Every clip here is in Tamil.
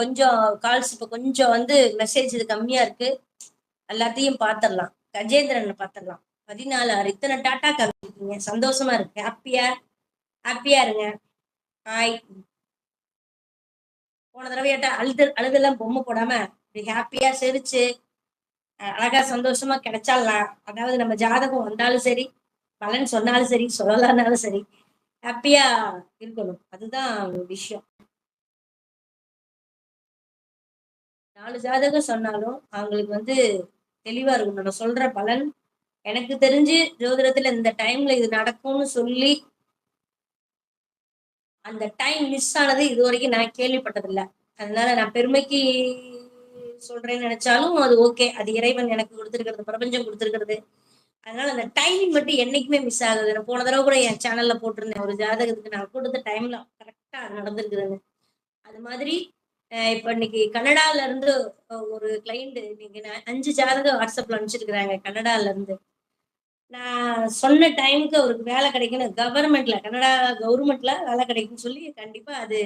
கொஞ்சம் கால்ஸ் இப்போ கொஞ்சம் வந்து மெசேஜ் இது கம்மியா இருக்கு. எல்லாத்தையும் பார்த்துடலாம் கஜேந்திரன் பார்த்துடலாம் பதினாலு ஆறு. இத்தனை டாட்டா கம்மிங்க சந்தோஷமா இருக்கு. ஹாப்பியா? ஹாப்பியா இருங்க. ஹாய் போன தடவையாட்டா அழுது அழுதெல்லாம் பொம்மை போடாம இப்படி ஹாப்பியா சிரிச்சு அழகா சந்தோஷமா கிடைச்சாலாம். அதாவது நம்ம ஜாதகம் வந்தாலும் சரி பலன் சொன்னாலும் சரி சொல்லலாம்னாலும் சரி ஹாப்பியா இருக்கணும். அதுதான் விஷயம். நாலு ஜாதகம் சொன்னாலும் அவங்களுக்கு வந்து தெளிவா இருக்கும் நம்ம சொல்ற பலன் எனக்கு தெரிஞ்சு ஜோதிடத்துல இந்த டைம்ல இது நடக்கும்னு சொல்லி அந்த டைம் மிஸ் ஆனது இது வரைக்கும் நான் கேள்விப்பட்டதில்ல. அதனால நான் பெருமைக்கு சொல்றேன்னு நினைச்சாலும் அது ஓகே அது இறைவன் எனக்கு கொடுத்துருக்கிறது பிரபஞ்சம் கொடுத்துருக்கிறது. அதனால அந்த டைமிங் மட்டும் என்னைக்குமே மிஸ் ஆகுது. நான் போன தடவை கூட என் சேனல்ல போட்டிருந்தேன். ஒரு ஜாதகத்துக்கு நான் கொடுத்த டைம்ல கரெக்டா நடந்திருக்குதுன்னு அது மாதிரி இப்ப இன்னைக்கு கனடால இருந்து ஒரு கிளைண்ட் இன்னைக்கு அஞ்சு ஜாதகம் வாட்ஸ்அப்ல அனுப்பிச்சிருக்கிறாங்க கனடால இருந்து. நான் சொன்ன டைமுக்கு அவருக்கு வேலை கிடைக்கணும். கவர்மெண்ட்ல கனடா கவர்மெண்ட்ல வேலை கிடைக்கும்னு சொல்லி கண்டிப்பா அது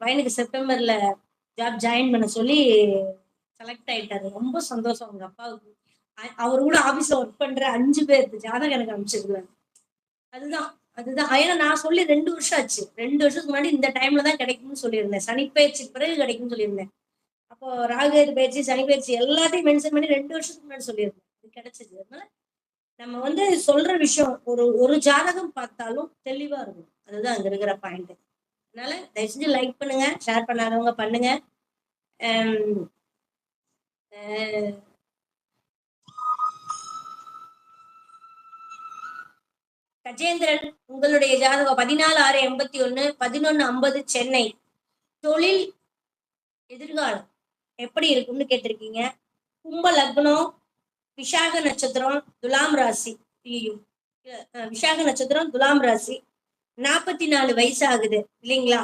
பையனுக்கு செப்டம்பர்ல ஜாப் ஜாயின் பண்ண சொல்லி செலக்ட் ஆயிட்டாரு. ரொம்ப சந்தோஷம் அவங்க அப்பாவுக்கு. அவர் கூட ஆபீஸ்ல ஒர்க் பண்ற அஞ்சு பேர் ஜாதகம் எனக்கு அனுப்பிச்சிருக்கிறாங்க அதுதான். அதுதான். ஏன்னா நான் சொல்லி ரெண்டு வருஷம் ஆச்சு. ரெண்டு வருஷத்துக்கு முன்னாடி இந்த டைம்ல தான் கிடைக்கும்னு சொல்லியிருந்தேன். சனிப்பயிற்சி பிறகு கிடைக்கும்னு சொல்லியிருந்தேன். அப்போ ராகுகேது பயிற்சி சனி பயிற்சி எல்லாத்தையும் மென்ஷன் பண்ணி ரெண்டு வருஷத்துக்கு முன்னாடி சொல்லியிருந்தேன். இது கிடைச்சது. அதனால நம்ம வந்து சொல்ற விஷயம் ஒரு ஒரு ஜாதகம் பார்த்தாலும் தெளிவா இருக்கும். அதுதான் அங்க இருக்கிற பாயிண்ட் அதனால தயவு செஞ்சு லைக் பண்ணுங்க ஷேர் பண்ணாதவங்க பண்ணுங்க. கஜேந்திரன் உங்களுடைய ஜாதகம் பதினாலு ஆறு எண்பத்தி ஒண்ணு பதினொன்னு ஐம்பது சென்னை. தொழில் எதிர்காலம் எப்படி இருக்கும்னு கேட்டிருக்கீங்க. கும்ப லக்னம் விஷாக நட்சத்திரம் துலாம் ராசி ஐயோ அஹ் விஷாக நட்சத்திரம் துலாம் ராசி. நாற்பத்தி நாலு வயசு ஆகுது இல்லைங்களா?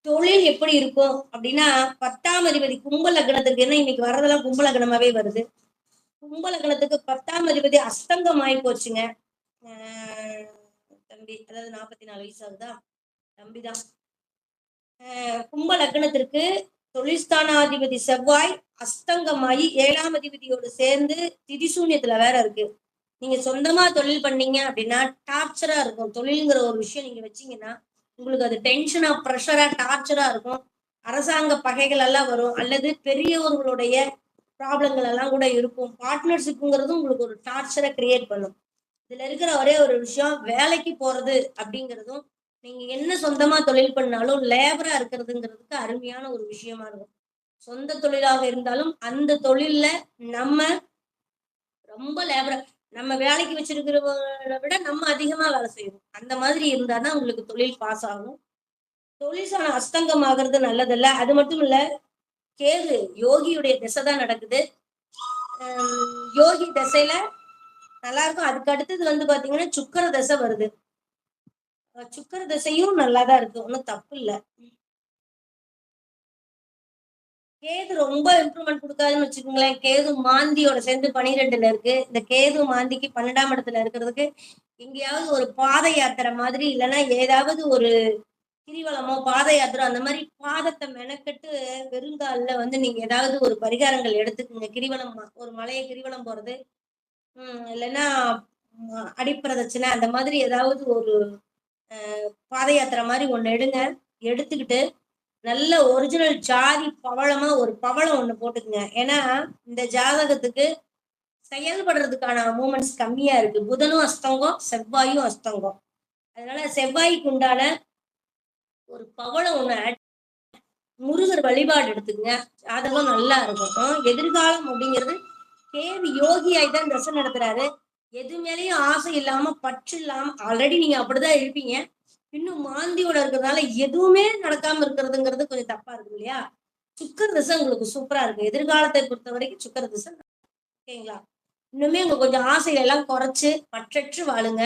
தொழில் எப்படி இருக்கும் அப்படின்னா பத்தாம் அதிபதி கும்ப லக்னத்துக்கு என்ன இன்னைக்கு வர்றதெல்லாம் கும்ப லக்னமாவே வருது. கும்ப லக்னத்துக்கு பத்தாம் அதிபதி அஸ்தங்கம் ஆகி போச்சுங்க. தம்பி அதாவது நாற்பத்தி நாலு வயசு ஆகுதா? தம்பிதான். ஆஹ் கும்ப லக்னத்திற்கு தொழில்ஸ்தானாதிபதி செவ்வாய் அஸ்தங்கமாயி ஏழாம் அதிபதியோடு சேர்ந்து திதிசூன்யத்துல வேற இருக்கு. நீங்க சொந்தமா தொழில் பண்ணீங்க அப்படின்னா டார்ச்சரா இருக்கும். தொழில்ங்கிற ஒரு விஷயம் நீங்க வச்சீங்கன்னா உங்களுக்கு அது டென்ஷனா ப்ரெஷரா டார்ச்சரா இருக்கும். அரசாங்க பகைகள் எல்லாம் வரும். அல்லது பெரியவர்களுடைய ப்ராப்ளங்கள் எல்லாம் கூட இருக்கும். பார்ட்னர்ஷிப்புங்கிறது உங்களுக்கு ஒரு டார்ச்சரை கிரியேட் பண்ணும். இதுல இருக்கிற ஒரே ஒரு விஷயம் வேலைக்கு போறது அப்படிங்கிறதும் நீங்க என்ன சொந்தமா தொழில் பண்ணாலும் லேபரா இருக்கிறதுங்கிறதுக்கு அருமையான ஒரு விஷயமா இருக்கும். சொந்த தொழிலாக இருந்தாலும் அந்த தொழில்ல நம்ம ரொம்ப லேபரா நம்ம வேலைக்கு வச்சிருக்கிறவங்களை விட நம்ம அதிகமா வேலை செய்யணும். அந்த மாதிரி இருந்தாதான் உங்களுக்கு தொழில் பாஸ் ஆகும். தொழில் சாணம் அஸ்தங்கம் ஆகிறது நல்லதில்ல. அது மட்டும் இல்ல கேது யோகியுடைய திசை தான் நடக்குது. யோகி திசையில நல்லா இருக்கும் அதுக்கு அடுத்தது வந்து பாத்தீங்கன்னா சுக்கர தசை வருது. சுக்கர தசையும் நல்லாதான் இருக்கு. ஒன்றும் தப்பு இல்ல. கேது ரொம்ப இம்ப்ரூவ்மெண்ட் கொடுக்காதுன்னு வச்சுக்கோங்களேன். கேது மாந்தியோட சேர்ந்து பனிரெண்டுல இருக்கு. இந்த கேது மாந்திக்கு பன்னெண்டாம் இடத்துல இருக்கிறதுக்கு எங்கேயாவது ஒரு பாத யாத்திரை மாதிரி இல்லைன்னா ஏதாவது ஒரு கிரிவலமோ பாத யாத்திரோ அந்த மாதிரி பாதத்தை மெனக்கெட்டு வெறுங்கால்ல வந்து நீங்க ஏதாவது ஒரு பரிகாரங்கள் எடுத்துக்கோங்க. கிரிவலம் ஒரு மலையை கிரிவலம் போறது. இல்லைன்னா அடிப்பிரதட்சணை அந்த மாதிரி ஏதாவது ஒரு பாத யாத்திரை மாதிரி ஒன்று எடுங்க. எடுத்துக்கிட்டு நல்ல ஒரிஜினல் ஜாதி பவளமா ஒரு பவளம் ஒன்று போட்டுக்குங்க. ஏன்னா இந்த ஜாதகத்துக்கு செயல்படுறதுக்கான மூமெண்ட்ஸ் கம்மியா இருக்கு. புதனும் அஸ்தங்கம் செவ்வாயும் அஸ்தங்கம். அதனால செவ்வாய்க்கு உண்டான ஒரு பவளம் ஒன்று முருகர் வழிபாடு எடுத்துக்கங்க. ஜாதகம் நல்லா இருக்கும் எதிர்காலம் அப்படிங்கிறது கேவி யோகி தான் தசை நடத்துறாரு. எது மேலேயும் ஆசை இல்லாம பற்று இல்லாம ஆல்ரெடி நீங்க அப்படிதான் இருப்பீங்க. இன்னும் மாந்தியோட இருக்கிறதுனால எதுவுமே நடக்காம இருக்கிறதுங்கிறது கொஞ்சம் தப்பா இருக்கு இல்லையா? சுக்கர திசை உங்களுக்கு சூப்பரா இருக்கு. எதிர்காலத்தை பொறுத்த வரைக்கும் சுக்கர திசை ஓகேங்களா? இன்னுமே உங்க கொஞ்சம் ஆசைகள் எல்லாம் குறைச்சு பற்றற்று வாழுங்க.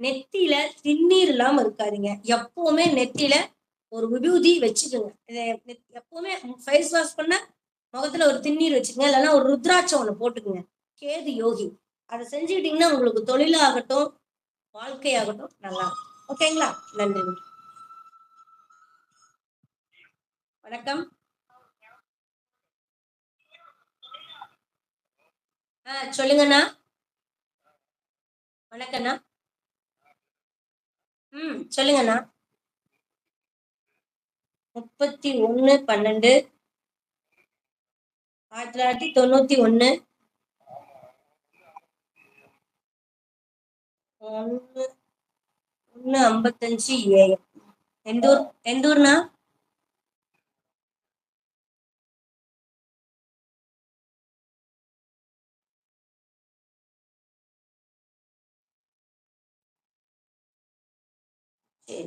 நெத்தியில திண்ணீர் இல்லாம இருக்காதீங்க. எப்பவுமே நெத்தியில ஒரு விபூதி வச்சுக்கோங்க. இதை எப்பவுமே ஃபேஸ் வாஷ் பண்ண முகத்துல ஒரு திண்ணீர் வச்சுக்கங்க. இல்லைன்னா ஒரு ருத்ராட்சம் ஒண்ணு போட்டுக்குங்க. கேது யோகி. அதை செஞ்சுக்கிட்டீங்கன்னா உங்களுக்கு தொழிலாகட்டும் வாழ்க்கையாகட்டும் நல்லா ஓகேங்களா? நன்றி வணக்கம். ஆ சொல்லுங்கண்ணா. வணக்கண்ணா. ம் சொல்லுங்கண்ணா. முப்பத்தி ஒன்று பன்னெண்டு ஆயிரத்தி தொள்ளாயிரத்தி தொண்ணூத்தி ஒண்ணு ஒன்னு ஒன்று ஐம்பத்தஞ்சு ஏஎம் எந்த ஊர் எந்த ஊர்னா சரி.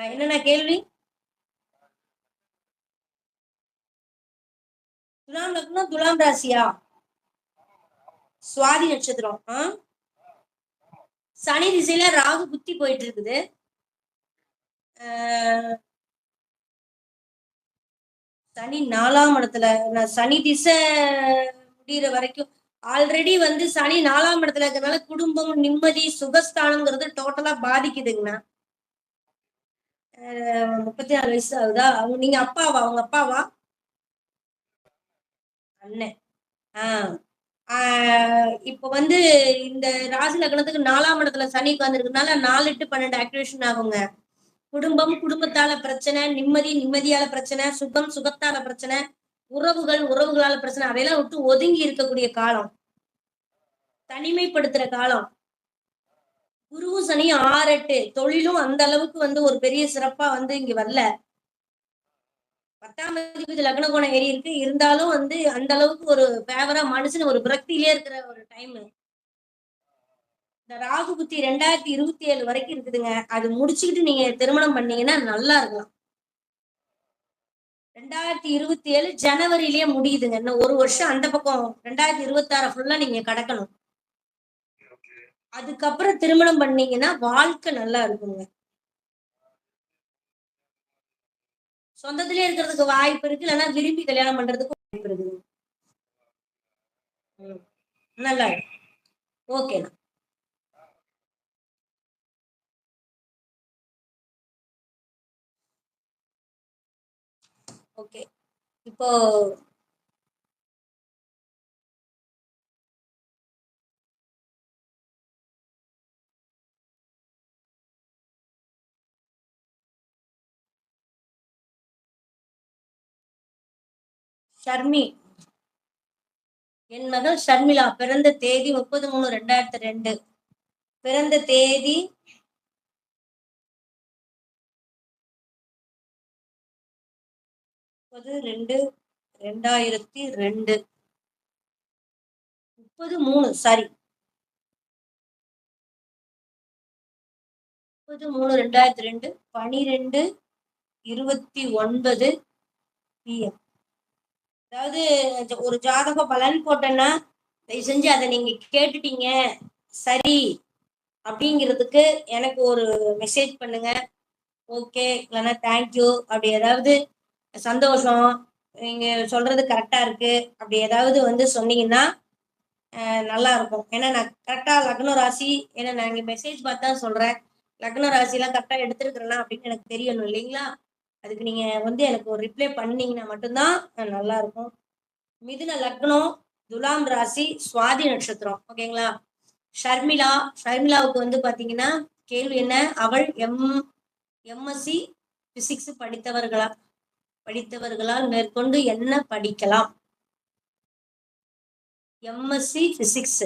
என்னென்ன என்னண்ணா கேள்வி? துலாம் லக்னம் துலாம் ராசியா? சுவாதி நட்சத்திரம் ஆ? சனி திசையில ராகு புத்தி போயிட்டு இருக்குது ஆஹ், சனி நாலாம் இடத்துல நான் சனி திசை முடியிற வரைக்கும் ஆல்ரெடி வந்து சனி நாலாம் இடத்துல இருக்கிறதுனால குடும்பம் நிம்மதி சுகஸ்தானம்ங்கிறது டோட்டலா பாதிக்குதுங்கண்ணா. முப்பத்தி நாலு வயசு ஆகுதா? அவங்க நீங்க அப்பாவா? அவங்க அப்பாவா? அண்ணன் ஆஹ் ஆஹ் இப்ப வந்து இந்த ராசி லக்னத்துக்கு நாலாம் இடத்துல சனி உட்கார்ந்துருக்கனால நாலு எட்டு பன்னெண்டு ஆக்டிவேஷன் ஆகுங்க. குடும்பம் குடும்பத்தால பிரச்சனை நிம்மதி நிம்மதியால பிரச்சனை சுகம் சுகத்தால பிரச்சனை உறவுகள் உறவுகளால பிரச்சனை அதையெல்லாம் விட்டு ஒதுங்கி இருக்கக்கூடிய காலம். தனிமைப்படுத்துற காலம். குருவும் சனியும் ஆறு எட்டு தொழிலும் அந்த அளவுக்கு வந்து ஒரு பெரிய சிறப்பா வந்து இங்க வரல. பத்தாம் அதிபதி லக்ன கோணம் ஏறி இருக்கு. இருந்தாலும் வந்து அந்த அளவுக்கு ஒரு ஃபேவரா மனுஷன் ஒரு விரக்தியிலே இருக்கிற ஒரு டைம் இந்த ராகு புத்தி ரெண்டாயிரத்தி இருபத்தி ஏழு வரைக்கும் இருக்குதுங்க. அது முடிச்சுக்கிட்டு நீங்க திருமணம் பண்ணீங்கன்னா நல்லா இருக்கலாம். ரெண்டாயிரத்தி இருபத்தி ஏழு ஜனவரியிலேயே முடியுதுங்க. இன்னும் ஒரு வருஷம் அந்த பக்கம் ரெண்டாயிரத்தி இருபத்தி ஆறு ஃபுல்லா நீங்க கடக்கணும். அதுக்கப்புறம் திருமணம் பண்ணீங்கன்னா வாழ்க்கை நல்லா இருக்குங்க. சொந்தத்திலே இருக்கிறதுக்கு வாய்ப்பு இருக்கு இல்லைன்னா விரும்பி கல்யாணம் பண்றதுக்கு வாய்ப்பு இருக்குது நல்லா ஓகேண்ணா ஓகே. இப்போ ஷர்மி. என் மகள் ஷர்மிளா பிறந்த தேதி முப்பது மூணு ரெண்டாயிரத்தி ரெண்டு. பிறந்த தேதி முப்பது ரெண்டு ரெண்டாயிரத்தி ரெண்டு. முப்பது மூணு சாரி முப்பது மூணு ரெண்டாயிரத்தி ரெண்டு பனிரெண்டு இருபத்தி ஒன்பது பிஎம் அதாவது ஜ- ஒரு ஜாதக பலன் போட்டேன்னா தயவு செஞ்சு அதை நீங்க கேட்டுட்டீங்க. சரி. அப்படிங்கிறதுக்கு எனக்கு ஒரு மெசேஜ் பண்ணுங்க. ஓகே இல்லைன்னா தேங்க்யூ அப்படி ஏதாவது சந்தோஷம் நீங்க சொல்றது கரெக்டா இருக்கு. அப்படி ஏதாவது வந்து சொன்னீங்கன்னா நல்லா இருக்கும். ஏன்னா நான் கரெக்டா லக்ன ராசி ஏன்னா நான் இங்க மெசேஜ் பார்த்து தான் சொல்றேன். லக்ன ராசிலாம் கரெக்டா எடுத்திருக்கிறேன்னா அப்படின்னு எனக்கு தெரியணும் இல்லைங்களா? அதுக்கு நீங்க வந்து எனக்கு ஒரு ரிப்ளை பண்ணீங்கன்னா மட்டும்தான் நல்லா இருக்கும் மிதுன லக்னம் துலாம் ராசி சுவாதி நட்சத்திரம். ஓகேங்களா? ஷர்மிளா ஷர்மிளாவுக்கு வந்து பாத்தீங்கன்னா கேள்வி என்ன? அவள் எம் எம்எஸ்சி பிசிக்ஸ் படித்தவர்களா? படித்தவர்களால் மேற்கொண்டு என்ன படிக்கலாம்? எம்எஸ்சி பிசிக்ஸ்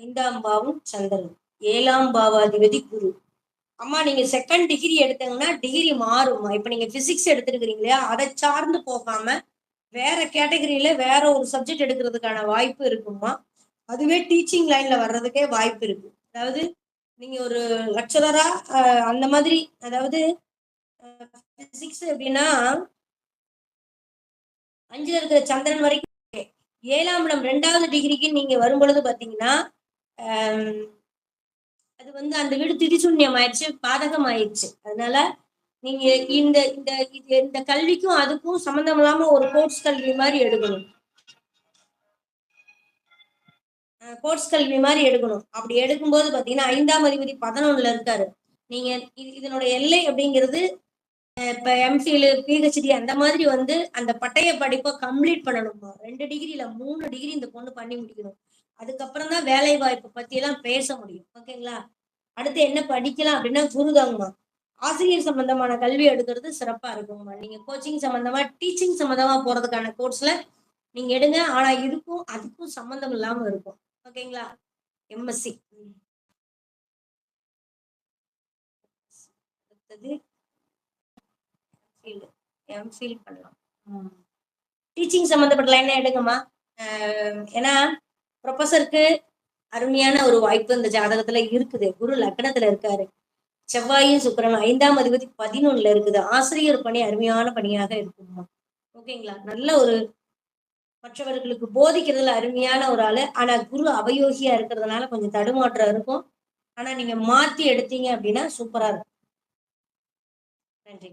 ஐந்தாம் பாவம் சந்திரன். ஏழாம் பாவாதிபதி குரு. அம்மா நீங்க செகண்ட் டிகிரி எடுத்தீங்கன்னா டிகிரி மாறுமா இப்ப நீங்க பிசிக்ஸ் எடுத்துருக்கிறீங்க இல்லையா? அதை சார்ந்து போகாம வேற கேட்டகரியில வேற ஒரு சப்ஜெக்ட் எடுக்கிறதுக்கான வாய்ப்பு இருக்குமா அதுவே டீச்சிங் லைன்ல வர்றதுக்கே வாய்ப்பு இருக்கு. அதாவது நீங்க ஒரு லெக்சரரா அந்த மாதிரி அதாவது பிசிக்ஸ் அப்படின்னா அஞ்சுல இருக்கிற சந்திரன் வரைக்கும் ஏழாம் இடம் ரெண்டாவது டிகிரிக்கு நீங்க வரும் பொழுது பாத்தீங்கன்னா அது வந்து அந்த வீடு திரிசூன்யம் ஆயிடுச்சு பாதகம் ஆயிடுச்சு அதனால நீங்க இந்த இந்த இது இந்த கல்விக்கும் அதுக்கும் சம்பந்தம் இல்லாம ஒரு கோர்ஸ் கல்வி மாதிரி எடுக்கணும். கோர்ஸ் கல்வி மாதிரி எடுக்கணும். அப்படி எடுக்கும்போது பாத்தீங்கன்னா ஐந்தாம் அதிபதி பதினொன்னுல இருக்காரு. நீங்க இது இதனோட எல்லை அப்படிங்கிறது இப்ப எம்ஃபில் பிஹெச்டி அந்த மாதிரி வந்து அந்த பட்டய படிப்பை கம்ப்ளீட் பண்ணணுமா ரெண்டு டிகிரில மூணு டிகிரி இந்த பொண்ணு பண்ணி முடிக்கணும். அதுக்கப்புறம் தான் வேலை வாய்ப்பை பத்தி எல்லாம் பேச முடியும். ஓகேங்களா? அடுத்து என்ன படிக்கலாம் அப்படின்னா குருதாங்கம்மா ஆசிரியர் சம்பந்தமான கல்வி எடுக்கிறது சிறப்பா இருக்குங்கம்மா நீங்க கோச்சிங் சம்பந்தமா டீச்சிங் சம்பந்தமா போறதுக்கான கோர்ஸ்ல நீங்க எடுங்க. ஆனா இதுக்கும் அதுக்கும் சம்பந்தம் இல்லாம இருக்கும். ஓகேங்களா? எம்எஸ்சி அடுத்தது எம்ஃபில் பண்ணலாம். டீச்சிங் சம்மந்தப்பட்ட லைன் எடுங்கம்மா? ஏன்னா ப்ரொஃபஸருக்கு அருமையான ஒரு வாய்ப்பு இந்த ஜாதகத்துல இருக்குது. குரு லக்னத்துல இருக்காரு. செவ்வாயும் சுக்கரன் ஐந்தாம் அதிபதி பதினொன்னுல இருக்குது. ஆசிரியர் பணி அருமையான பணியாக இருக்குமா? ஓகேங்களா? நல்ல ஒரு மற்றவர்களுக்கு போதிக்கிறதுல அருமையான ஒரு ஆளு. ஆனா குரு அவயோகியா இருக்கிறதுனால கொஞ்சம் தடுமாற்றம் இருக்கும். ஆனா நீங்க மாத்தி எடுத்தீங்க அப்படின்னா சூப்பரா இருக்கும். நன்றி.